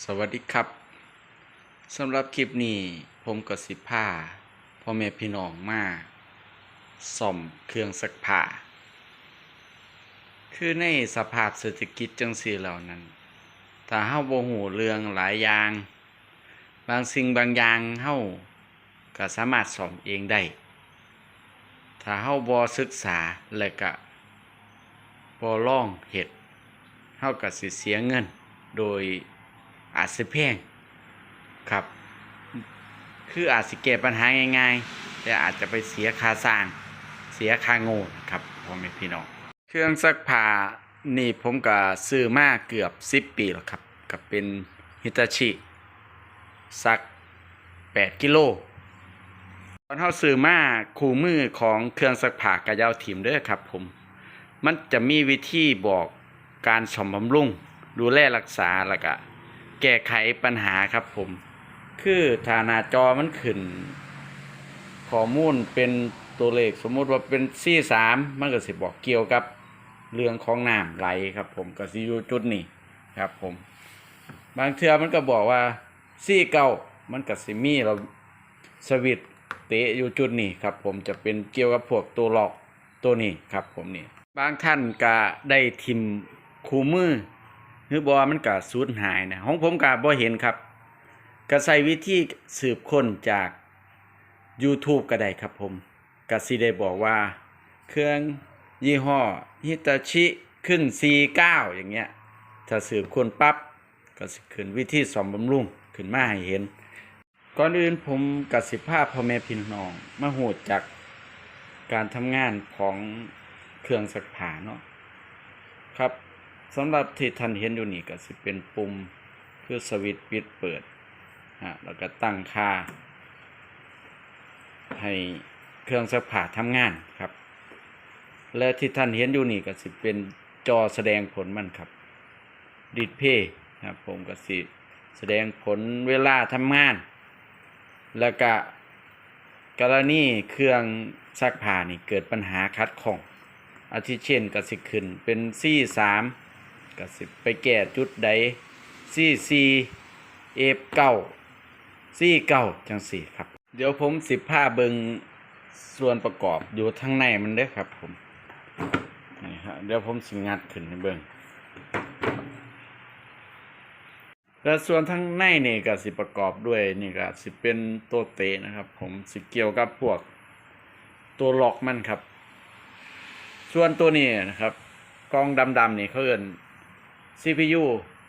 สวัสดีครับสำหรับคลิปนี้ผมก็สิพาพ่อแม่พี่น้องมาซ่อมเครื่องซักผ้า คือในสภาพเศรษฐกิจจังซี่เหล่านั้น ถ้าเฮาโบ่ฮู้เรื่องหลายอย่าง บางสิ่งบางอย่างเฮาก็สามารถซ่อมเองได้ ถ้าเฮาบ่ศึกษาและก็บ่ลองเฮ็ดเฮาก็สิเสียเงินโดย อาจสิแพงครับ คืออาจสิแก้ปัญหาง่ายๆ แต่อาจจะไปเสียค่าสร้าง เสียค่าโง่ครับพ่อแม่พี่น้อง เครื่องซักผ้านี่ผมก็ซื้อมาเกือบ10ปีแล้วครับก็เป็นฮิตาชิซัก8กิโลตอนเฮาซื้อมาคู่มือของเครื่องซักผ้ากระยาวถิ่มเด้อครับผม มันจะมีวิธีบอกการซ่อมบำรุง ดูแลรักษาแล้วก็ แก้ไขปัญหาครับผม คือถ้านาจอมันขึ้นข้อมูลเป็นตัวเลขสมมุติว่าเป็น C3 มันก็สิบอกเกี่ยวกับเรื่องของน้ำไหลครับ ผมก็สิอยู่จุดนี้ครับ ผม บางเทือมันก็บอกว่า C9 มันก็สิมีเราสวิตเตะอยู่จุดนี้ครับ ผมจะเป็นเกี่ยวกับพวกตัวหลอกตัวนี้ครับ ผมนี่บางท่านก็ได้ทิมคู่มือ รือบอมันก็สูญหายนะของผมก็บ่เห็นครับก็ใส่วิธีสืบค้นจาก YouTube ก็ได้ครับผมก็สิได้บอกว่า เครื่องยี่ห้อฮิตาชิขึ้น C9 อย่างเงี้ย ถ้าสืบค้นปั๊บก็สิขึ้นวิธีซ่อมบำรุงขึ้นมาให้เห็น ก่อนอื่นผมกับสิภาพพ่อแม่พี่น้อง มาหูจากการทำงานของเครื่องซักผ้าเนาะครับ สำหรับที่ท่านเห็นอยู่นี่ก็สิเป็นปุ่มคือสวิตช์ปิดเปิดฮะแล้วก็ตั้งค่า ให้เครื่องซักผ้าทำงานครับ และที่ท่านเห็นอยู่นี่ก็สิเป็นจอแสดงผลมันครับ ดิสเพย์ครับผมก็สิแสดงผลเวลาทำงาน แล้วก็กรณีเครื่องซักผ้านี่เกิดปัญหาขัดข้องอาทิเช่นกสิขึ้นเป็นซี่สาม ก็สิไปแก้จุดใดซีซีเอฟเก้าซีเก้าจังสี่ครับ เดี๋ยวผมสิบผ้าเบิงส่วนประกอบอยู่ทั้งในมันเด้อครับผมนี่ฮะเดี๋ยวผมสิงัดขึ้นให้เบิงและส่วนทั้งในนี่ก็สิประกอบด้วยนี่ก็สิเป็นตัวเตะนะครับ ผมสิเกี่ยวกับพวกตัวล็อกมันครับ ส่วนตัวนี้นะครับกล้องดำๆนี่เขาเอิน CPU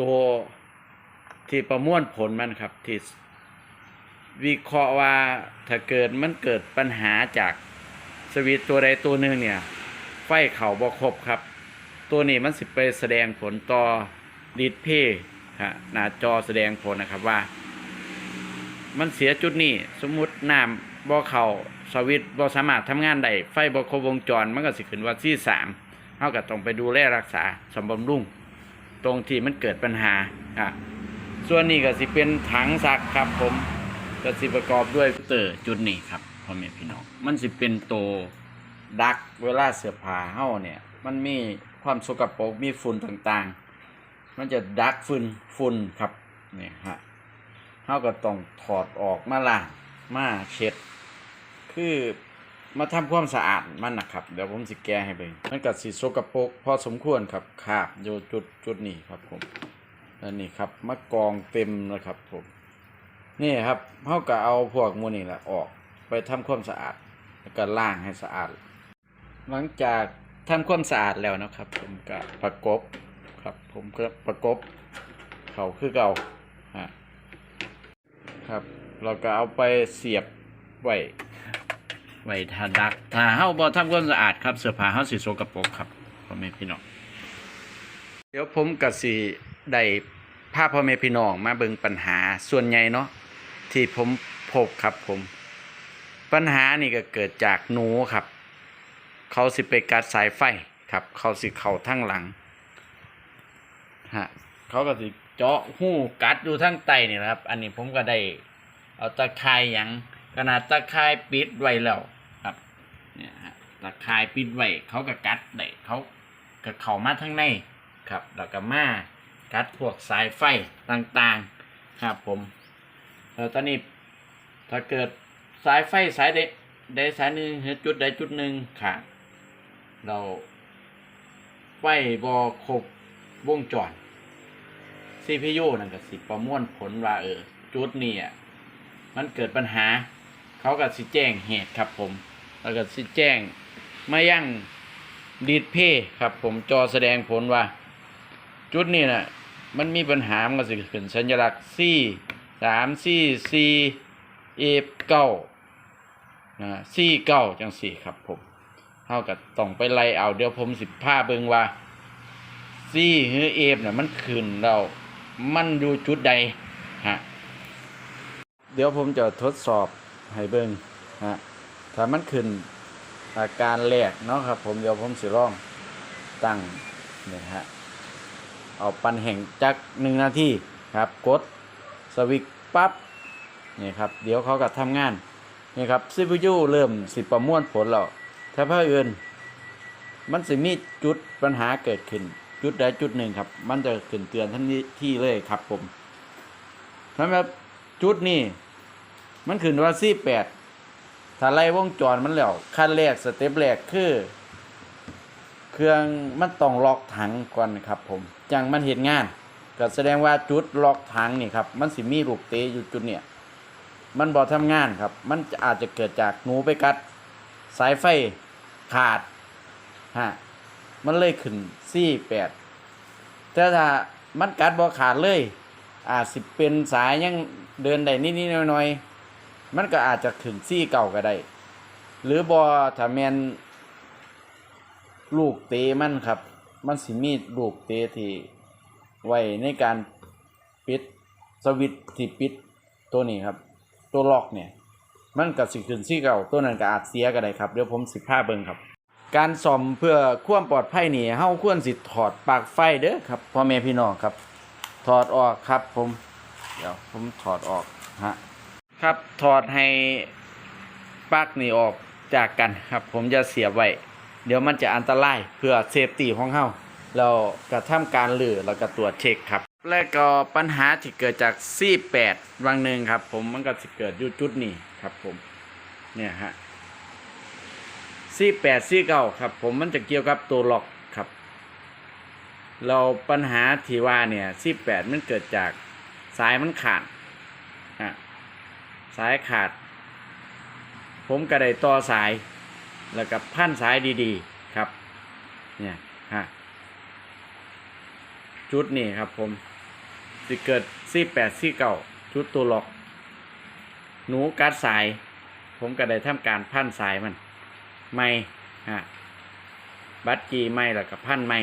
ตัวที่ประมวลผลมันครับที่วิเคราะห์ว่าถ้าเกิดมันเกิดปัญหาจากสวิตตัวใดตัวหนึ่งเนี่ย ไฟเข่าบ่ครบครับ ตัวนี้มันสิไปแสดงผลต่อดิสเพย์ฮะหน้าจอแสดงผลนะครับว่า มันเสียจุดนี้สมมุติน้ำบ่เข้าสวิตบ่สามารถทำงานได้ไฟบ่ครบวงจร มันก็สิขึ้นว่าที่สามเฮาก็ต้องไปดูแลรักษาสมบำรุง ตรงที่มันเกิดปัญหาอะส่วนนี้ก็สิเป็นถังซักครับผมก็สิประกอบด้วยเตอร์จุดนี้ครับพ่อแม่พี่น้องมันสิเป็นโตดักเวลาเสื้อผ้าเฮาเนี่ยมันมีความสกปรกมีฝุ่นต่างๆ มันจะดักฝุ่นฝุ่นครับนี่ฮะเฮาก็ต้องถอดออกมาล้างมาเช็ด คือ มาทำความสะอาดมันนะครับ เดี๋ยวผมสิแก้ให้เบิ่งมันก็สิสกปรกพอสมควรครับคราบอยู่จุดจุดนี้ครับผมแล้วนี่ครับมากองเต็มแล้วครับผมนี่ครับเฮาก็เอาพวกมูนี่แหละออกไปทำความสะอาดแล้วก็ล้างให้สะอาด หลังจากทำความสะอาดแล้วนะครับ ผมก็ประกบครับ ผมก็ประกบเขาคือเก่าฮะครับ เราก็เอาไปเสียบไว้ ไว้ถ้าดัก ถ้าเฮาบ่ทำความสะอาดครับเสื้อผ้าเฮาสิสกปรกครับพ่อแม่พี่น้องเดี๋ยวผมก็สิได้พาพ่อแม่พี่น้องมาเบิ่งปัญหาส่วนใหญ่เนาะที่ผมพบครับผม ปัญหานี่ก็เกิดจากหนูครับ เขาสิไปกัดสายไฟครับ เขาสิเข้าทั้งหลังฮะเขาก็สิเจาะหูกัดอยู่ทั้งไตนี่แหละครับ อันนี้ผมก็ได้ เอาตะไคร่ยังขนาดตะไคร่ปิดไว้แล้ว เนี่ยฮะตะคร่ปิดไว้เขาก็กัดได้เขาก็เข้ามาทั้งในครับแล้วก็มากัดพวกสายไฟต่างๆครับผมแล้วตอนนี้ถ้าเกิดสายไฟสายใดใดสายหนึ่งหรือจุดใดจุดหนึ่งขาดเราไฟบอครบวงจร CPU นั่นก็สิประมวลผลว่าเออจุดนี้อะมันเกิดปัญหา เขาก็สิแจ้งเหตุครับผม แล้วก็สิแจ้งมายังดีดเพย์ครับ ผมจอแสดงผลว่า จุดนี้น่ะมันมีปัญหา มันก็สิขึ้นสัญลักษณ์ C สาม C C A เอฟเก้านะ C เก้าจังสี่ครับผมเท่ากับต้องไปไล่เอาเดี๋ยวผมสิผ้าเบิงว่า C หรือ A น่ะมันขึ้นเรา มันอยู่จุดใดฮะเดี๋ยวผมจะทดสอบให้เบิงฮะ ถ้ามันขึ้นอาการแรกเนาะครับ ผมเดี๋ยวผมสิลองตั้งเนี่ยฮะเอาปันแห่งจักหนึ่งนาทีครับกดสวิตช์ปั๊บนี่ครับเดี๋ยวเขาก็ทำงานนี่ครับซีพียูเริ่มสิประมวลผลแล้วถ้าเพื่ออื่นมันสิมีจุดปัญหาเกิดขึ้น จุดใดจุดหนึ่งครับ มันจะขึ้นเตือนทันที่เลยครับผมสำหรับจุดนี้มันขึ้นว่าซี่แปด ถ้าไล่วงจรมันแล้วขั้นแรกสเต็ปแรกคือ เครื่องมันต้องล็อกถังก่อนครับ ผมจังมันเห็นงานก็แสดงว่าจุดล็อกถังนี่ครับมันสิมีลูกเตะอยู่จุดเนี่ยมันบอทำงานครับ มันอาจจะเกิดจากหนูไปกัด สายไฟขาดฮะมันเลยขึ้นซี่แปดแต่ถ้ามันกัดบอขาดเลยอาจสิเป็นสายยังเดินได้นิดๆหน่อยๆ มันก็อาจจะขึ้นซี่เก่าก็ได้ หรือบอถ้าแมนลูกเตะมันครับ มันสิมีลูกเตะที่ไว้ในการปิดสวิตช์ที่ปิดตัวนี้ครับ ตัวล็อกเนี่ย มันกับสิขึ้นซี่เก่าตัวนั้นก็อาจเสียก็ได้ครับ เดี๋ยวผมสิพาเบิ่งครับ การซ่อมเพื่อความปลอดภัยนี่เฮาควรสิถอดปลั๊กไฟเด้อครับพ่อแม่พี่น้องครับ ถอดออกครับผม เดี๋ยวผมถอดออกฮะ ครับถอดให้ปลั๊กนี่ออกจากกันครับ ผมจะเสียบไว้เดี๋ยวมันจะอันตรายเพื่อเซฟตี้ของเฮาเรากระทำการหลือแล้วก็ตรวจเช็คครับ และก็ปัญหาที่เกิดจากซี่แปดวังหนึ่งครับ ผมมันก็สิเกิดอยู่จุดนี้ครับ ผมเนี่ยฮะซี่แปดซี่เก้าครับ ผมมันจะเกี่ยวกับตัวล็อกครับ เราปัญหาที่ว่าเนี่ยซี่แปดมันเกิดจากสายมันขาด สายขาด ผมก็ได้ต่อสาย แล้วกับพันสายดีๆ ครับ เนี่ยฮะจุดนี้ครับผมสิเกิดซี่แปดซี่เก่าจุดตัวล็อก หนูกัดสาย ผมก็ได้ทำการพันสายมัน ไม่ฮะบัตรจีไม่แล้วกับพันไม่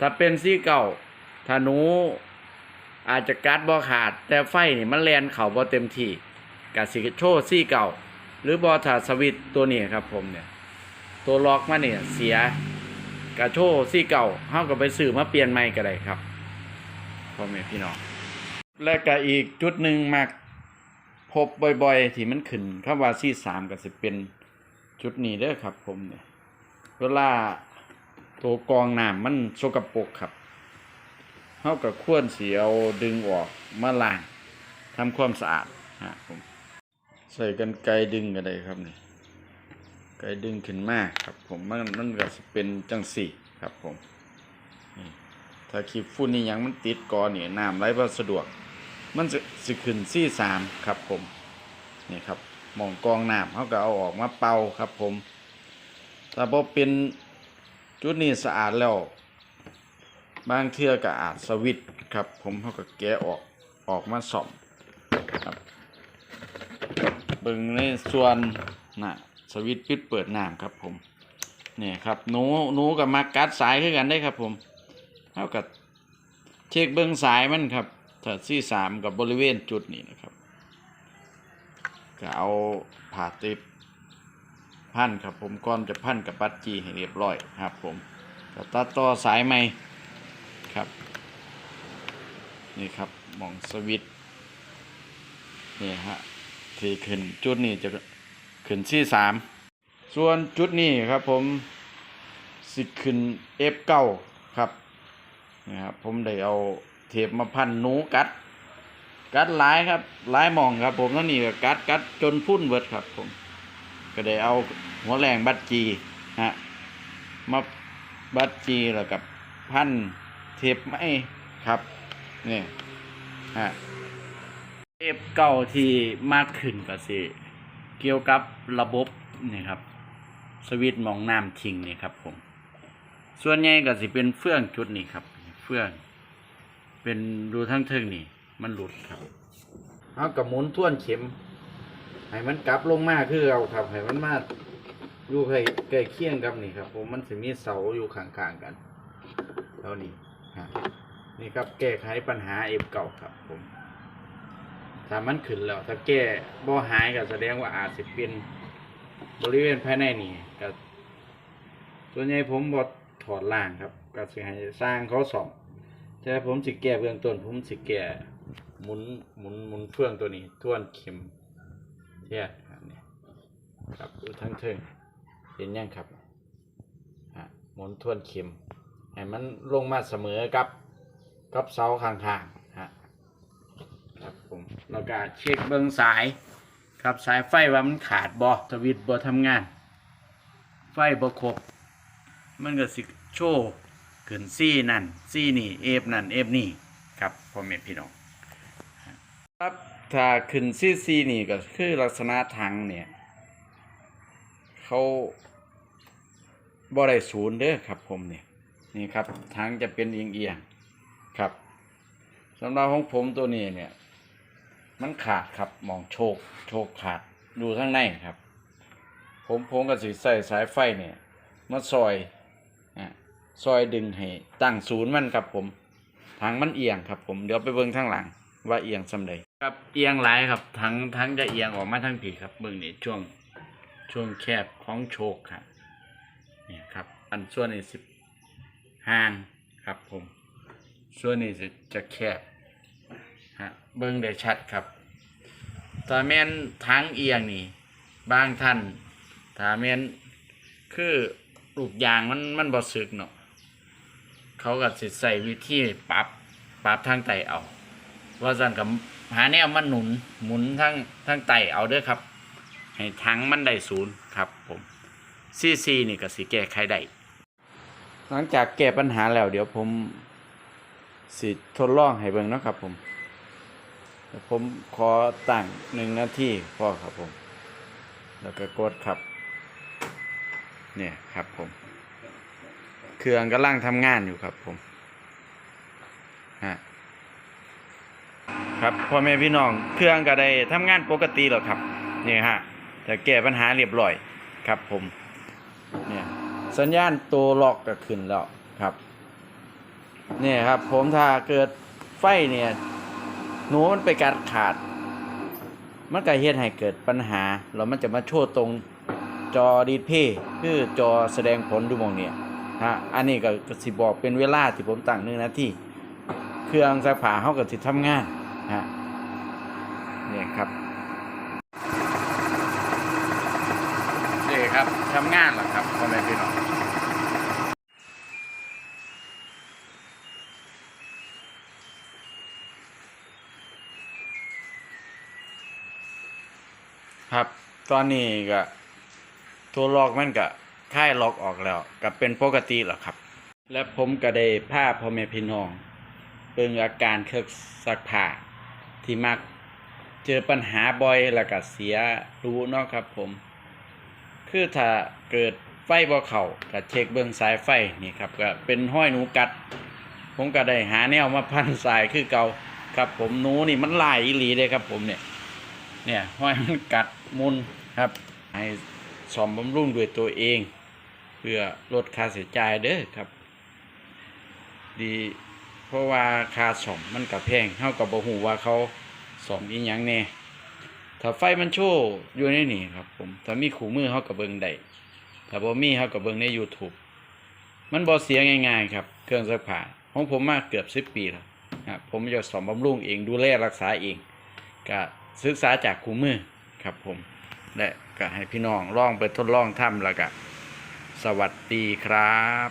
ถ้าเป็นซี่เก่าถ้าหนู อาจจะกัดบ่ขาด แต่ไฟนี่มันแลนเข่าบ่เต็มที่กับสิโชว์ซี่เก่า หรือบอถาสวิตตัวนี้ครับผมเนี่ย ตัวล็อกมาเนี่ยเสียกระโชซี่เก่าเฮาก็ไปซื้อมาเปลี่ยนใหม่ก็ได้ครับพ่อแม่พี่น้องและก็อีกจุดหนึ่งมากพบบ่อยๆ ที่มันขึ้นคำว่าซี่สามก็สิเป็นจุดนี้เด้อครับผมเนี่ยเวลาตัวกองน้ำมันสกปรกครับาก็ควรสิเอาดึงออกมาล้างทำความสะอาดฮะผมใส่กันไกดึงก็ได้ครับนี่ไกดึงขึ้นมากครับ ผมมันมันก็สิเป็นจังสี่ครับผมถ้าขีดฝุ่นนี่ยังมันติดกอเนี่ยน้ำไหลบ่สะดวก มันจะสิขึ้นซี่สามครับผมนี่ครับหมองกองน้ำเขาก็เอาออกมาเป่าครับผมถ้าพอเป็นจุดนี้สะอาดแล้ว บางเทื่อก็อาจสวิตครับ ผมเขาก็แกะออกออกมาส่อมครับเบิ่งในส่วนน่ะสวิตปิดเปิดน้ำครับผมเนี่ยครับหนูหนูกับมากัดสายคือกันได้ครับผมเท่ากับเช็คเบิ่งสายมันครับถ้าซี่สามกับบริเวณจุดนี้นะครับ ก็เอาผ่าติบพันครับผมก่อนจะพันกับปัดจีให้เรียบร้อยครับผมตัดต่อสายใหม่ ครับ นี่ครับมองสวิตนี่ฮะที่ขึ้นจุดนี้จะขึ้นที่สามส่วนจุดนี้ครับผมสิขึ้น F9 ครับนะครับผมได้เอาเทปมาพันหนูกัด กัดหลายครับหลายมองครับผมทั้งนี้ก็กัดกัดจนพุ่นเบิดครับผมก็ได้เอาหัวแรงบัดจีฮะมาบัดจีแล้วกับพัน เทปไม้ครับนี่ฮะเทปเก่าที่มากขึ้นก็สิเกี่ยวกับระบบนี่ครับ สวิตมองน้ำทิ้งนี่ครับผม ส่วนใหญ่ก็สิเป็นเฟื่องจุดนี้ครับ เฟื่อง เป็นรูทั้งเทิงนี่ มันหลุดครับเอากับหมุนท่วนเข็มให้มันกลับลงมาคือเอาครับให้มันมาอยู่ใกล้ใกล้เคียงกับนี่ครับ ผมมันสิมีเสาอยู่ข้างๆกันเท่านี้ ฮะนี่ครับแก้ไขปัญหาเอฟเก่าครับผมถ้ามันขึ้นแล้วถ้าแก้บ่หายก็แสดงว่าอาจสิเป็นบริเวณภายในนี่ก็ส่วนใหญ่ผมบดถอดล่างครับก็สิให้สร้างเขาสองแต่ผมสิแก้เบื้องต้นผมสิแก้หมุนหมุนหมุนเฟืองตัวนี้ท่วนเข็มแยกครับเนี่ยครับดูทั้งเทิงเห็นยังครับฮะหมุนท่วนเข็ม ให้มันลงมาเสมอกับกับเสาข้างๆฮะครับผมเราก็เช็คเบิ้องสาย ครับสายไฟว่ามันขาดบ่สวิตบ่ทำงาน ไฟบ่ครบมันก็สิโชว์ขึ้นซี่นั่นซี่นี่เอฟนั่นเอฟนี่ครับพ่อแม่พี่น้องครับถ้าขึ้นซี่ซี่นี่ก็คือลักษณะถังเนี่ยเขาบ่ได้ศูนย์เด้อครับผมเนี่ย นี่ครับถังจะเป็นเอียงๆครับสำหรับของผมตัวนี้เนี่ย มันขาดครับมองโชคโชคขาดดูข้างในครับ ผมผมก็สิใส่สายไฟเนี่ยมาซอยอะซอยดึงให้ตั้งศูนย์มันครับผมถังมันเอียงครับ ผมเดี๋ยวไปเบิ่งข้างหลัง ว่าเอียงสำเร็จครับเอียงหลายครับทั้งทั้งจะเอียงออกมาทั้งผีครับเบื้งนี้ช่วงช่วงแคบของโชคครับเนี่ยครับ อันส่วนนี้สิบ ห่างครับผม ส่วนนี้จะจะแคบฮะเบื้องได้ชัดครับถ้าแม่นทั้งเอียงนี่บางท่านถ้าแม่นคือลูกยางมันมันบ่สึกเนาะเขาก็สิใส่วิธีปรับปรับทางไตเอาว่าสั่นกับหาแนวมันหนุนหมุนทั้งทั้งไตเอาเด้อครับ ให้ทั้งมันได้ศูนย์ครับผมซีซีนี่ก็สิแก้ไขได้ หลังจากแก้ปัญหาแล้ว เดี๋ยวผมสิทดลองให้เบิ่งนะครับผมผมขอตั้งหนึ่งนาทีพอครับผม แล้วก็กดครับ เนี่ยครับผม เครื่องกำลังทำงานอยู่ครับผมฮะครับพ่อแม่พี่น้องเครื่องก็ได้ทำงานปกติแล้วครับ เนี่ยฮะแต่แก้ปัญหาเรียบร้อยครับผม เนี่ย สัญญาณตัวล็อกก็ขึ้นแล้วครับเนี่ยครับ ผมถ้าเกิดไฟเนี่ย หนูมันไปกัดขาด มันก็เฮ็ดให้เกิดปัญหา แล้วมันจะมาโชว์ตรงจอดีเพย์คือจอแสดงผลดูมองเนี่ยฮะอันนี้ก็กสิบอกเป็นเวลาที่ผมตั้งหนึ่งนาทีเครื่องซักผ้าเขาก็สิทำงานฮะนี่ครับนี่ครับ ทำงานหรอครับพ่อแม่พี่น้องครับ ตอนนี้ก็ตัวล็อกมันก็ค่ายล็อกออกแล้วก็เป็นปกติแล้วครับ และผมก็ได้พาพ่อแม่พี่น้องเบิ่งอาการเครื่องซักผ้าที่มักเจอปัญหาบ่อยแล้วก็เสียรู้เนาะครับผม คือถ้าเกิดไฟบ่เข้าก็เช็คเบิ่งสายไฟนี่ครับก็เป็นห้อยหนูกัด ผมก็ได้หาแนวมาพันสายคือเก่าครับผมหนูนี่มันหลายอีหลีเลยครับผมเนี่ยเนี่ยห้อยมันกัดมุนครับ ให้ซ่อมบำรุงด้วยตัวเอง เพื่อลดค่าใช้จ่ายเด้อครับ ดี เพราะว่าค่าซ่อมมันก็แพงเฮาก็บ่ฮู้ว่าเขาซ่อมอีหยังแน่ ถ้าไฟมันโชว์อยู่ในนี่ครับผม ถ้ามีคู่มือเฮาก็เบิงได้ถ้าบ่มีเฮาก็เบิงใน YouTube มันบ่เสียง่ายๆครับ เครื่องซักผ้าของผมมาเกือบ10ปีแล้วครับผมจะซ่อมบำรุงเองดูแลรักษาเองก็ศึกษาจากคู่มือครับผมและก็ให้พี่น้องลองไปทดลองทำแล้วก็สวัสดีครับ